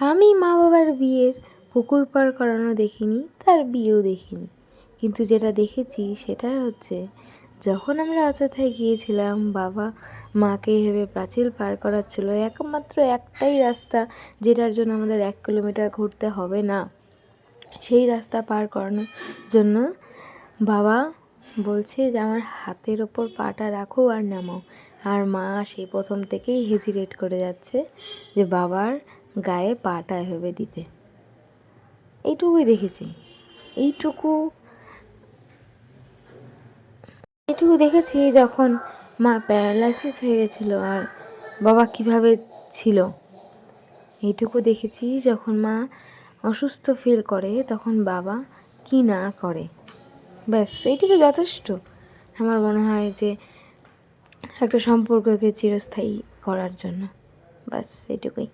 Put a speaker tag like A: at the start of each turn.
A: আমি মা বাবার বিয়ের পুকুর পার করানো দেখিনি, তার বিয়েও দেখিনি। কিন্তু যেটা দেখেছি সেটা হচ্ছে, যখন আমরা অযথায় গিয়েছিলাম, বাবা মাকে ভেবে পাঁচিল পার করার করাচ্ছিল, একমাত্র একটাই রাস্তা যেটার জন্য আমাদের এক কিলোমিটার ঘুরতে হবে না, সেই রাস্তা পার করানোর জন্য বাবা বলছে যে, আমার হাতের ওপর পাটা রাখো আর নামাও। আর মা সেই প্রথম থেকেই হেজিরেট করে যাচ্ছে যে, বাবার গায়ে পাটা এভাবে দিতে। এইটুকুই দেখেছি। এইটুকু এইটুকু দেখেছি যখন মা প্যারালাইসিস হয়ে গেছিল আর বাবা কীভাবে ছিল। এইটুকু দেখেছি যখন মা অসুস্থ ফিল করে তখন বাবা কি না করে। ব্যাস, এইটুকু যথেষ্ট। আমার মনে হয় যে একটা সম্পর্ককে চিরস্থায়ী করার জন্য। ব্যাস, এইটুকুই।